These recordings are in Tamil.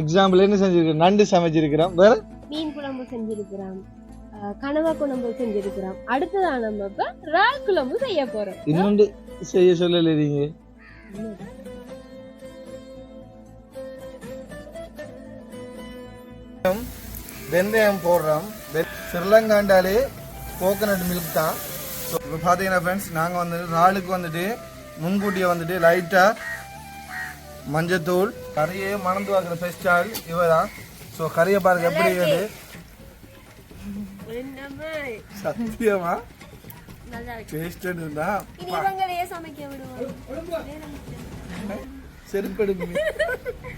எக்ஸாம்பிள் என்ன செஞ்சிருக்கிறோம் நண்டு சமைச்சிருக்கிறோம் வேற? மீன் குழம்பு செஞ்சிருக்கிறோம் கனவா குழம்பு செஞ்சிருக்கிறோம் அடுத்ததா நம்ம இப்ப இறால் குழம்பு செய்ய போறோம். இன்னொன்று செய்ய சொல்லல நீங்க. வெந்தயம் போடுறோம். ஸ்ரீலங்காண்டாலே கோகனட் மில்க் தான். ஸோ இப்போ பார்த்தீங்கன்னா ஃப்ரெண்ட்ஸ் நாங்கள் வந்து இறாலுக்கு வந்துட்டு முன்கூட்டியே வந்துட்டு லைட்டாக மஞ்சத்தூள் கறியை மணந்து வாக்குற பெஸ்டால் இவ தான் ஸோ கறியை பாருங்க எப்படி இருக்குது? சத்தியமா? டேஸ்ட் இருந்தா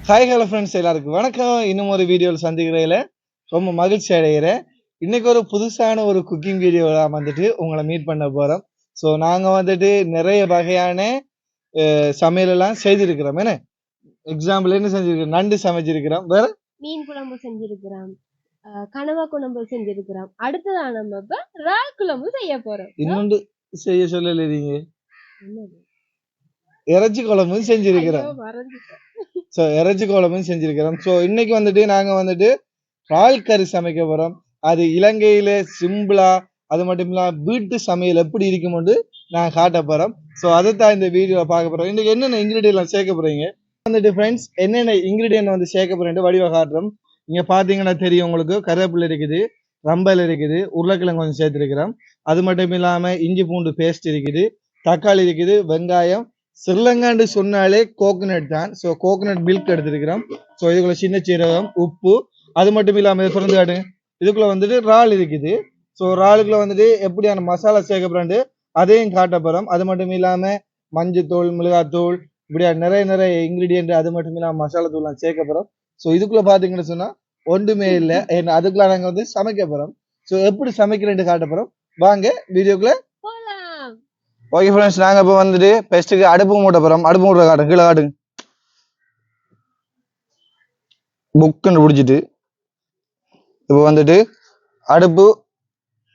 ஹாய் ஹலோ ஃப்ரெண்ட்ஸ் எல்லாருக்கும் வணக்கம். இன்னும் ஒரு வீடியோவில் சந்திக்கிறதுல ரொம்ப மகிழ்ச்சி அடைகிறேன். இன்னைக்கு ஒரு புதுசான ஒரு குக்கிங் வீடியோவில் வந்துட்டு உங்களை மீட் பண்ண போகிறோம் ஸோ நாங்கள் வந்துட்டு நிறைய வகையான சமையலெல்லாம் செய்திருக்கிறோம். என்ன? எக்ஸாம்பிள் என்ன செஞ்சிருக்கிறோம் நண்டு சமைச்சிருக்கிறோம். வேற? மீன் குழம்பு செஞ்சிருக்கிறோம். அஹ் கனவா குழம்பு செஞ்சிருக்கிறோம். அடுத்ததா நம்ம இப்ப இறால் குழம்பு செய்ய போறோம். இன்னொன்று செய்ய சொல்லல நீங்க? இறைச்சி குழம்பு செஞ்சிருக்கிறோம். ஸோ இறைச்சி குழம்பும் செஞ்சிருக்கிறோம். ஸோ இன்னைக்கு வந்துட்டு நாங்கள் வந்துட்டு இறால் கறி சமைக்க போகிறோம் அது இலங்கையில சிம்பிளா அது மட்டும் இல்லாம வீட்டு சமையல் எப்படி இருக்கும்னு நான் காட்ட போறோம். ஸோ அதை தான் இந்த வீடியோவில் பார்க்க போறோம். இன்னைக்கு என்னென்ன இன்கிரீடியன்ட் சேர்க்க போறீங்க? வந்துட்டு ஃப்ரெண்ட்ஸ் என்னென்ன இன்கிரீடியன்ட் வந்து சேர்க்க போறேன் வடிவ காட்டுறோம். இங்க தெரியும் உங்களுக்கு கருவேப்பிலை இருக்குது ரம்பல் இருக்குது உருளைக்கிழங்கு கொஞ்சம் சேர்த்துருக்கிறோம். அது மட்டும் இல்லாமல் இஞ்சி பூண்டு பேஸ்ட் இருக்குது தக்காளி இருக்குது வெங்காயம். ஸ்ரீலங்கான்னு சொன்னாலே கோகோனட் தான். ஸோ கோகோனட் மில்க் எடுத்திருக்கிறோம். ஸோ இதுக்குள்ள சின்ன சீரகம் உப்பு. அது மட்டும் இல்லாமல் இதை திறந்து காட்டுங்க இதுக்குள்ள வந்துட்டு இறால் இருக்குது. ஸோ இறாலுக்குள்ள வந்துட்டு எப்படியான மசாலா சேர்க்கப்படுறது அதையும் காட்ட போகிறோம் அது மட்டும் இல்லாமல் மஞ்சத்தூள் மிளகாத்தூள் இப்படியா நிறைய நிறைய இன்கிரீடியன்ட் அது மட்டும் இல்லாம மசாலா தூள்லாம் சேர்க்க போறோம். ஸோ இதுக்குள்ள பாத்தீங்கன்னு சொன்னா ஒன்றுமே இல்லை. ஏன்னா அதுக்குள்ள நாங்க வந்து சமைக்க போறோம். ஸோ எப்படி சமைக்கிறேன்னு காட்ட போறோம். வாங்க வீடியோக்குள்ள ஓகே ஃப்ரெண்ட்ஸ் நாங்க இப்போ வந்துட்டு பெஸ்ட்டுக்கு அடுப்பு மூட்ட போறோம். அடுப்பு மூட்ட காட்டுங்க கீழே காட்டுங்க. புக்குன்னு பிடிச்சிட்டு இப்போ வந்துட்டு அடுப்பு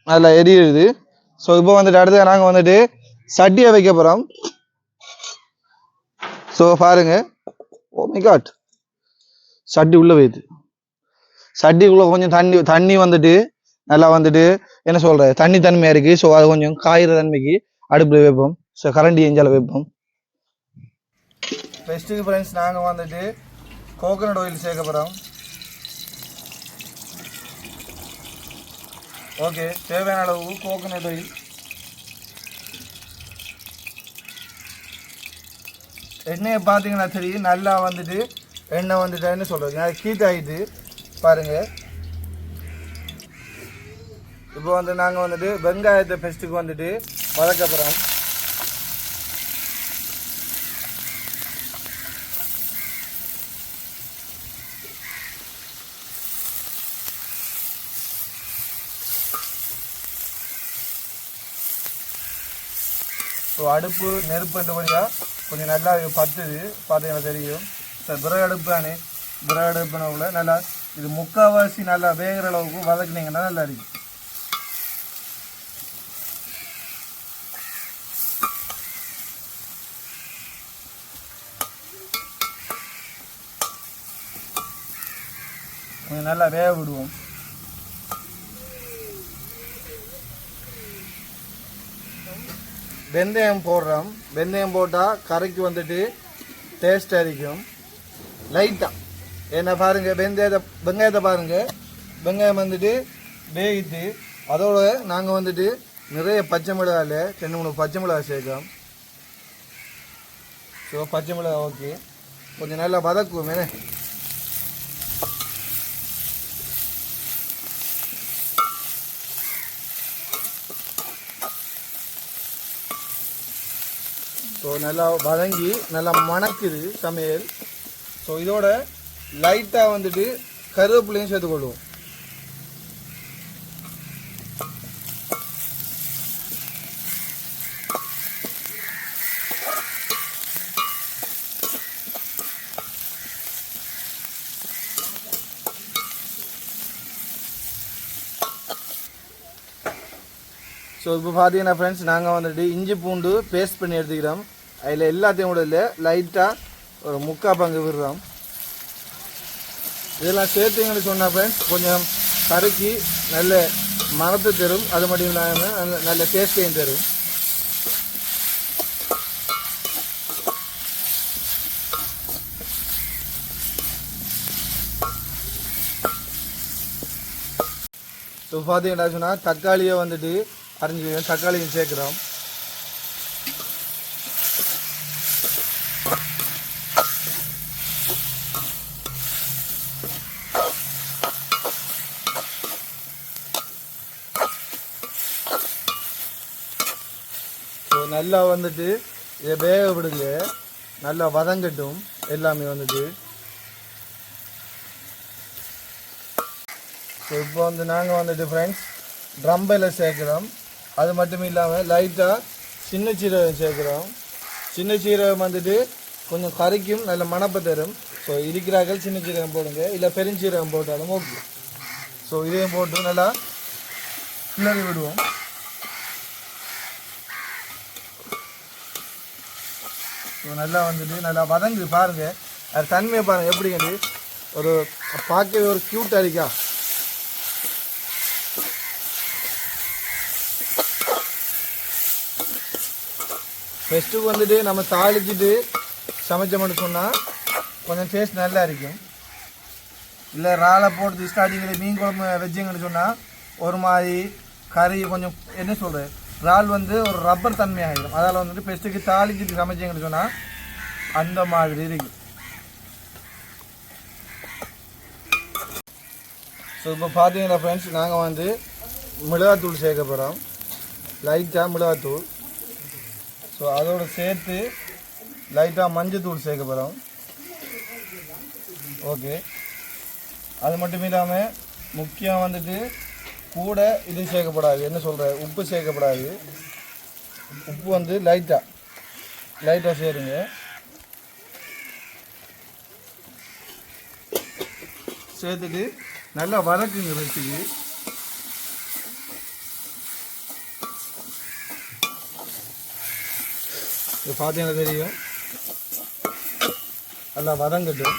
நல்லா எரியுது. ஸோ இப்போ வந்துட்டு அடுத்து நாங்கள் வந்துட்டு சட்டியை வைக்க போகிறோம் ஸோ பாருங்க. ஓ மை காட் சட்டி உள்ள போயிடுது. சட்டிக்குள்ள கொஞ்சம் தண்ணி தண்ணி வந்துட்டு நல்லா வந்துட்டு என்ன சொல்ற தண்ணி தன்மையா இருக்கு. ஸோ அது கொஞ்சம் காயிற தன்மைக்கு அடுப்பில் வைப்போம். ஸோ கரண்டி எஞ்சால வைப்போம். பெஸ்ட்டுக்கு ஃப்ரெண்ட்ஸ் நாங்கள் வந்துட்டு கோகனட் ஆயில் சேர்க்க போகிறோம் ஓகே தேவையான அளவு கோகனட் ஆயில் எண்ணெயை பார்த்தீங்கன்னா தெரியும் நல்லா வந்துட்டு எண்ணெய் வந்துட்டேன்னு என்ன சொல்கிறது ஹீட் ஆகிட்டு பாருங்க. இப்போ வந்து நாங்கள் வந்துட்டு வெங்காயத்தை ஃபெஸ்ட்டுக்கு வந்துட்டு வதக்க போகிறோம் ஸோ அடுப்பு நெருப்புன்றபடியாக கொஞ்சம் நல்லா இது பத்துது பார்த்தீங்கன்னா தெரியும். சார் விறகு அடுப்பு விறகு அடுப்புனவுல நல்லா இது முக்கால்வாசி நல்லா வேகிற அளவுக்கு வதக்குனீங்கன்னா நல்லா இருக்கும் கொஞ்சம் நல்லா வேக விடுவோம். வெந்தயம் போடுறோம். வெந்தயம் போட்டால் கறிக்கு வந்துட்டு டேஸ்ட் அடிக்கும் லைட்டாக என்ன பாருங்கள் வெந்தயத்தை வெங்காயத்தை பாருங்கள் வெங்காயம் வந்துட்டு வேகிட்டு. அதோட நாங்கள் வந்துட்டு நிறைய பச்சை மிளகாயில் ரெண்டு மூணு பச்சை மிளகாய் சேர்க்கோம் ஸோ பச்சை மிளகாய் ஓகே கொஞ்சம் நல்லா வதக்குவோம். என்ன நல்லா வதங்கி நல்லா மணக்குது சமையல். ஸோ இதோட லைட்டாக வந்துட்டு கருவேப்பிலையும் சேர்த்துக்கொள்வோம் ஸோ இப்போ பார்த்தீங்கன்னா ஃப்ரெண்ட்ஸ் நாங்கள் வந்துட்டு இஞ்சி பூண்டு பேஸ்ட் பண்ணி எடுத்துக்கிறோம். அதில் எல்லாத்தையும் கூட இல்லை. லைட்டாக ஒரு முக்கால் பங்கு விடுறோம். இதெல்லாம் சேர்த்துங்கன்னு சொன்ன ஃப்ரெண்ட்ஸ் கொஞ்சம் கருக்கி நல்ல மரத்தை தரும். அது மட்டும் இல்லாமல் நல்ல- நல்ல டேஸ்ட்டையும் தரும். இப்போ பார்த்தீங்கன்னா சொன்னால் தக்காளியை வந்துட்டு அரைஞ்சி தக்காளியும் சேர்க்குறோம். நல்லா வந்துட்டு இதை வேக விடுங்க. நல்லா வதங்கட்டும். எல்லாமே வந்துட்டு. ஸோ இப்போ வந்து நாங்கள் வந்துட்டு ஃப்ரெண்ட்ஸ் ட்ரம்பையில் சேர்க்குறோம். அது மட்டும் இல்லாமல் லைட்டாக சின்ன சீரகம் சேர்க்குறோம். சின்ன சீரகம் வந்துட்டு கொஞ்சம் கறிக்கும் நல்ல மணப்பை தரும். ஸோ இருக்கிறார்கள் சின்ன சீரகம் போடுங்க. இல்லை பெருஞ்சீரகம் போட்டாலும் ஓகே ஸோ இதையும் போட்டு நல்லா கிளறி விடுவோம். நல்லா வந்துட்டு நல்லா வதங்குது பாருங்கள் அது தன்மையை பாருங்கள் எப்படிங்கிறது ஒரு பார்க்கவே ஒரு க்யூட்டாக இருக்கா? ஃபெஸ்ட்டுக்கு வந்துட்டு நம்ம தாளிச்சிட்டு சமைச்சோம்னு சொன்னால் கொஞ்சம் டேஸ்ட் நல்லா இருக்கும். இல்லை ராலை போட்டு ஸ்டார்டிங்கில் மீன் குழம்பு வச்சிங்கன்னு சொன்னால் ஒரு மாதிரி கறி கொஞ்சம் என்ன சொல்கிறது இறால் வந்து ஒரு ரப்பர் தன்மையாகிடும் அதால் வந்துட்டு பெஸ்ட்டுக்கு தாளிச்சிட்டு சமைச்சிங்கன்னு சொன்னால் அந்த மாதிரி இருக்கு. ஸோ இப்போ பார்த்தீங்கன்னா ஃப்ரெண்ட்ஸ் நாங்கள் வந்து மிளகாத்தூள் சேர்க்க போகிறோம் லைட்டாக மிளகாத்தூள். ஸோ அதோடு சேர்த்து லைட்டாக மஞ்சத்தூள் சேர்க்க போகிறோம் ஓகே அது மட்டும் இல்லாமல் முக்கியம் வந்துட்டு கூட இது சேர்க்கப்படாது. என்ன சொல்கிற உப்பு சேர்க்கப்படாது. உப்பு வந்து லைட்டாக லைட்டாக சேருங்க. சேர்த்துட்டு நல்லா வதக்குங்க வச்சுக்கு இது பார்த்தீங்கன்னா தெரியும்? நல்லா வதங்கட்டும்.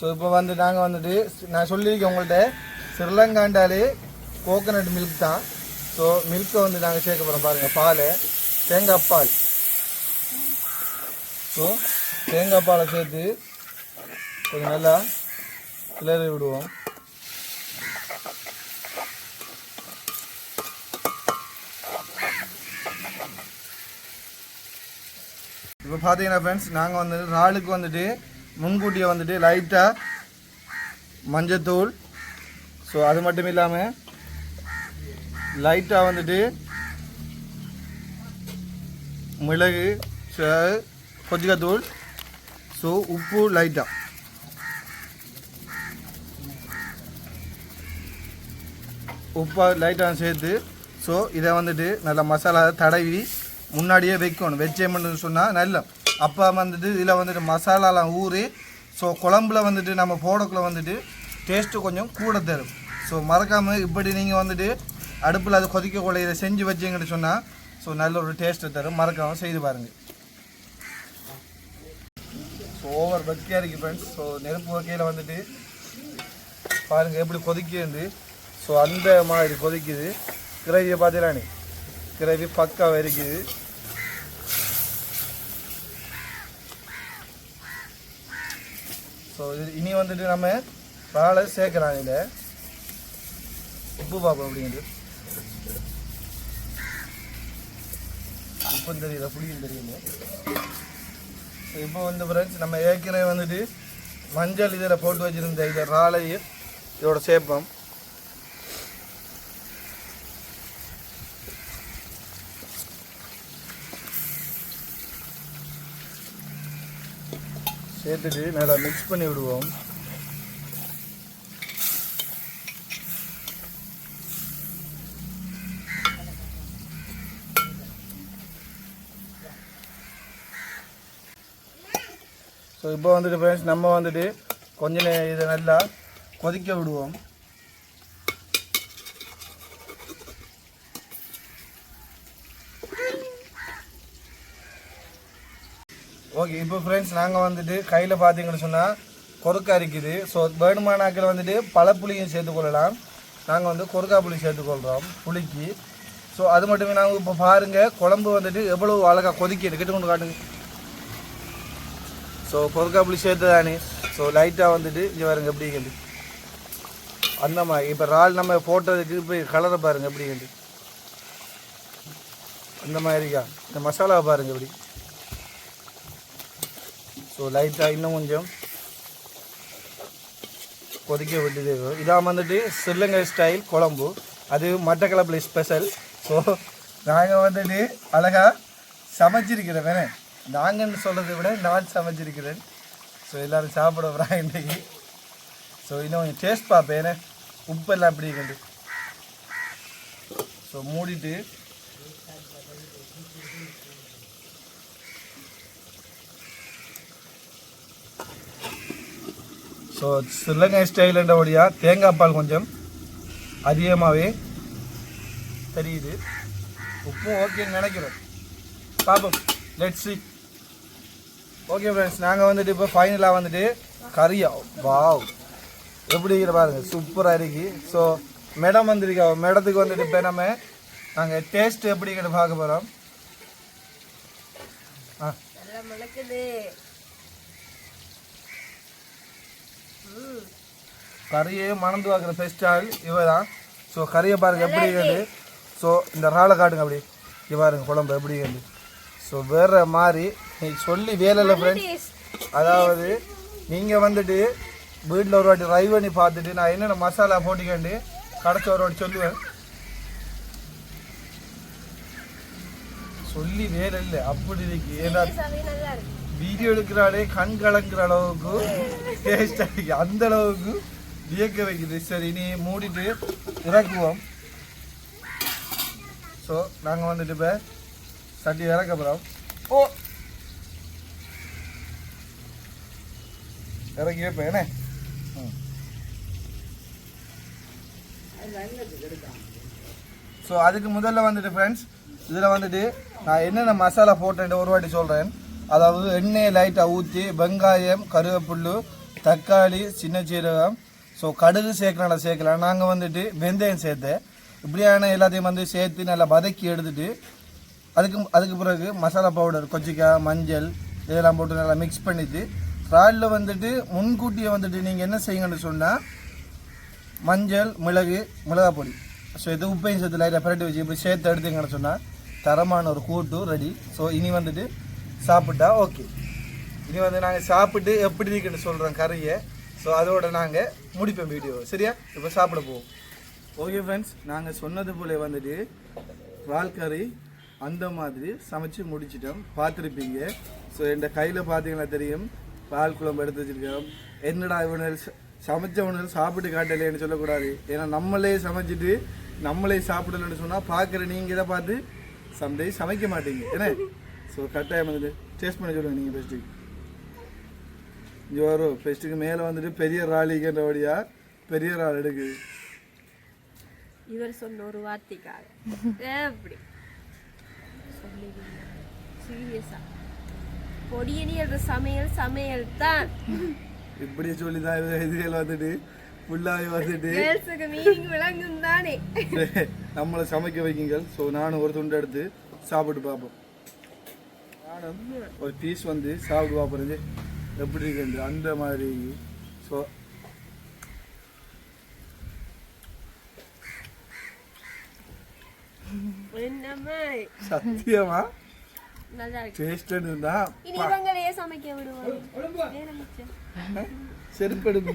ஸோ இப்போ வந்து நாங்கள் வந்துட்டு நான் சொல்லியிருக்கேன் உங்கள்கிட்ட ஸ்ரீலங்காண்டாலே கோகனட் மில்க் தான். ஸோ மில்க்கை வந்து நாங்கள் சேர்க்க போகிறோம் பாருங்கள் பால். தேங்காய் பால். ஸோ தேங்காய் பாலை சேர்த்து கொஞ்சம் நல்லா கிளறி விடுவோம். இப்போ பார்த்தீங்கன்னா ஃப்ரெண்ட்ஸ் நாங்கள் வந்து இறாலுக்கு வந்துட்டு முன்கூட்டியே வந்துட்டு லைட்டாக மஞ்சத்தூள். ஸோ அது மட்டும் இல்லாமல் லைட்டாக வந்துட்டு மிளகு ச- கொச்சிக்காத்தூள் ஸோ உப்பு லைட்டாக உப்பாக லைட்டாக சேர்த்து ஸோ இதை வந்துட்டு நல்லா மசாலா தடவி முன்னாடியே வைக்கணும். வச்சேன்னு சொன்னால் நல்ல அப்போ வந்துட்டு இதில் வந்துட்டு மசாலாலாம் ஊறி ஸோ குழம்புல வந்துட்டு நம்ம போடக்குள்ள வந்துட்டு டேஸ்ட்டு கொஞ்சம் கூட தரும். ஸோ மறக்காமல் இப்படி நீங்கள் வந்துட்டு அடுப்பில் அது கொதிக்கக்குள்ள இதை செஞ்சு வச்சீங்கன்னு சொன்னால் ஸோ நல்ல ஒரு டேஸ்ட்டு தரும். மறக்காமல் செய்து பாருங்கள் ஸோ ஓவர் பக்கியாக இருக்குது ஃப்ரெண்ட்ஸ் ஸோ நெருப்பு வகையில் வந்துட்டு பாருங்கள் எப்படி கொதிக்கிறது ஸோ அந்த மாதிரி கொதிக்குது. கிரேவியை பார்த்தீங்களா நீ கிரேவி பக்காவாக இருக்குது. ஸோ இது இனி வந்துட்டு நம்ம பாலை சேர்க்கலாம் இதில் உப்பு பார்ப்போம் அப்படிங்கிறது உப்பும் தெரியல புளியும் தெரியல ஸோ இப்போ வந்து ஃப்ரெண்ட்ஸ் நம்ம ஏற்கனவே வந்துட்டு மஞ்சள் இதில் போட்டு வச்சுருந்த இதை ராலையும் இதோட சேர்ப்போம். சேர்த்துட்டு நல்லா மிக்ஸ் பண்ணி விடுவோம். ஸோ இப்போ வந்துட்டு ஃப்ரெண்ட்ஸ் நம்ம வந்துட்டு கொஞ்ச நேரம் இதை நல்லா கொதிக்க விடுவோம். ஓகே இப்போ ஃப்ரெண்ட்ஸ் நாங்கள் வந்துட்டு கையில் பார்த்தீங்கன்னு சொன்னால் கொறுக்கா இருக்குது ஸோ வேணுமானாக்கில் வந்துட்டு பழப்புளியும் சேர்த்துக்கொள்ளலாம் நாங்கள் வந்து கொறுக்கா புளி சேர்த்துக்கொள்கிறோம் புளிக்கு. ஸோ அது மட்டுமே நாங்கள் இப்போ பாருங்கள் குழம்பு வந்துட்டு எவ்வளோ அழகாக கொதிக்கிது. கிட்ட கொண்டு காட்டுங்க. ஸோ கொறுக்கா புளி சேர்த்து தானே ஸோ லைட்டாக வந்துட்டு இங்கே பாருங்க எப்படி அந்த மாதிரி இப்போ இறால் நம்ம போட்டதுக்கு இப்போ கலரை பாருங்க எப்படி இருக்குது அந்த மாதிரிக்கா இந்த மசாலாவை பாருங்க எப்படி ஸோ லைட்டாக இன்னும் கொஞ்சம் கொதிக்க விட்டு இதான் வந்துட்டு ஸ்ரீலங்கா ஸ்டைல் குழம்பு அது மட்டக்களப்பில் ஸ்பெஷல் ஸோ நாங்கள் வந்துட்டு அழகாக சமைச்சிருக்கிறேன் வேணே நாங்கன்னு சொல்கிறத விட நான் சமைச்சிருக்கிறேன் ஸோ எல்லோரும் சாப்பிட போகிறாங்க இன்றைக்கி ஸோ இன்னும் கொஞ்சம் டேஸ்ட் பார்ப்பேன் உப்பெல்லாம் எப்படி இருக்குது ஸோ மூடிட்டு ஸோ ஸ்ரீலங்கா ஸ்டைலுன்றபடியா தேங்காய் பால் கொஞ்சம் அதிகமாகவே தெரியுது. உப்பும் ஓகேன்னு நினைக்கிறேன் பார்ப்போம் லெட் சி ஓகே ஃப்ரெண்ட்ஸ் நாங்கள் வந்துட்டு இப்போ ஃபைனலாக வந்துட்டு கறியா. வாவ் எப்படி இருக்கிற சூப்பராக இருக்கு. ஸோ மேடம் வந்திருக்கா. மேடத்துக்கு வந்துட்டு இப்போ நம்ம நாங்கள் டேஸ்ட் எப்படிங்கிறது பார்க்க போகிறோம் ஆ நல்லா மணக்குது கறியை மணந்து பார்க்குற பெஸ்ட் ஆள் இவ தான் ஸோ கறியை பாருங்க எப்படி இருக்குது? ஸோ இந்த ராளை காட்டுங்க அப்படி. இங்க பாருங்க குழம்பு எப்படி இருக்குது? ஸோ வேற மாதிரி நீ சொல்லி வேலை இல்லை ஃப்ரெண்ட்ஸ் அதாவது நீங்கள் வந்துட்டு வீட்டில் ஒரு வாட்டி ட்ரை பண்ணி பார்த்துட்டு நான் என்னென்ன மசாலா போட்டிக்கண்டு கடைசி ஒரு வாட்டி சொல்லுவேன். சொல்லி வேலை இல்லை. அப்படி இருக்கு. இருக்கு? வீடியோ எடுக்கிறாலே கண் கலங்குற அளவுக்கு டேஸ்ட் அடிக்கு அந்த அளவுக்கு வியக்க வைக்குது. சரி நீ மூடிட்டு இறக்குவோம். ஸோ நாங்கள் வந்துட்டு இப்போ சட்டி இறக்க போகிறோம் ஓ! இறக்கி வைப்பேன் என்ன? ஸோ அதுக்கு முதல்ல வந்துட்டு ஃப்ரெண்ட்ஸ் இதில் வந்துட்டு நான் என்னென்ன மசாலா போட்டேன்ட்டு ஒரு வாட்டி சொல்கிறேன் அதாவது எண்ணெய் லைட்டாக ஊற்றி வெங்காயம் கருவேப்புல்லு தக்காளி சின்ன சீரகம். ஸோ கடுகு சேர்க்கலாம் சேர்க்கலாம் நாங்கள் வந்துட்டு வெந்தயம் சேர்த்தேன். இப்படியான எல்லாத்தையும் வந்து சேர்த்து நல்லா வதக்கி எடுத்துட்டு அதுக்கு அதுக்கு பிறகு மசாலா பவுடர் கொச்சிக்காய் மஞ்சள் இதெல்லாம் போட்டு நல்லா மிக்ஸ் பண்ணிவிட்டு இறாலில் வந்துட்டு முன்கூட்டியே வந்துட்டு நீங்கள் என்ன செய்யுங்கன்னு சொன்னால் மஞ்சள் மிளகு மிளகா பொடி. ஸோ இது உப்பையும் சேர்த்து லைட்டாக பிரட்டி வச்சு இப்போ சேர்த்து எடுத்தீங்கன்னு சொன்னால் தரமான ஒரு கூட்டு ரெடி ஸோ இனி வந்துட்டு சாப்பிட்டா ஓகே இனி வந்து நாங்கள் சாப்பிட்டு எப்படி இருக்குன்னு சொல்கிறோம் கறியை. ஸோ அதோட நாங்கள் முடிப்போம் வீடியோ சரியா? இப்போ சாப்பிட போவோம். ஓகே ஃப்ரெண்ட்ஸ் நாங்கள் சொன்னது போல வந்துட்டு வால் கறி அந்த மாதிரி சமைச்சு முடிச்சிட்டோம். பார்த்துருப்பீங்க. ஸோ என் கையில் பார்த்தீங்கன்னா தெரியும். பால் குழம்பு எடுத்து வச்சுருக்கோம். என்னடா இவனு சமைச்ச உணவு சாப்பிட்டு காட்டலையேன்னு சொல்லக்கூடாது. ஏன்னா நம்மளே சமைச்சிட்டு நம்மளே சாப்பிடலன்னு சொன்னால் பார்க்குற நீங்கள் இதை பார்த்து சம்டே சமைக்க மாட்டீங்க. என்ன? ஸோ கட்டாயம் வந்துட்டு டேஸ்ட் பண்ண சொல்லுங்கள் நீங்கள் ஃபஸ்ட்டுக்கு இங்கே வரும் ஃபஸ்ட்டுக்கு மேலே வந்துட்டு பெரிய ராளிக்கின்றபடியா பெரிய ராள் எடுக்குது இவர் சொன்ன ஒரு வார்த்தைக்காக. எப்படி சீரியஸா பொடியணியல் சமையல் சமையல் தான். இப்படி சொல்லி தான் இது இதுகள் வந்துட்டு ஃபுல்லாகவே வந்துட்டு. கேர்ள்ஸுக்கு மீனிங் விளங்கும் தானே நம்மளை சமைக்க வைக்குங்க ஸோ நானும் ஒரு துண்டு எடுத்து சாப்பிட்டு பார்ப்போம். ஒரு பீஸ் வந்து சாப்பிட்டு பார்ப்பறது எப்படி இருக்குது அந்த மாதிரி. ஸோ சத்தியமா? நல்லா இருக்கு டேஸ்ட் இருந்தா இவங்களையே சமைக்க மிச்சம்? செருப்படுமே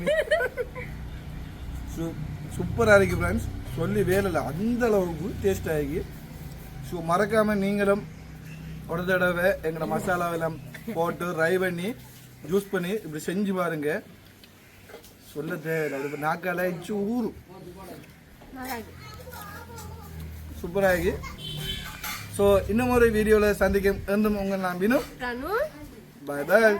சூப்பராக இருக்கு ஃப்ரெண்ட்ஸ் சொல்லி வேலை இல்லை அந்த அளவுக்கு டேஸ்ட் ஆகி ஸோ மறக்காமல் நீங்களும் ஒரு தடவை எங்களோட மசாலாவெல்லாம் போட்டு ரை பண்ணி ஜூஸ் பண்ணி இப்படி செஞ்சு பாருங்க. சொல்ல அப்படி நாக்கால இச்சு ஊறும். சூப்பராகி. ஸோ இன்னும் ஒரு வீடியோவில் சந்திக்கும். என்றும் உங்கள் நம்பினும் கனு பாய் பாய்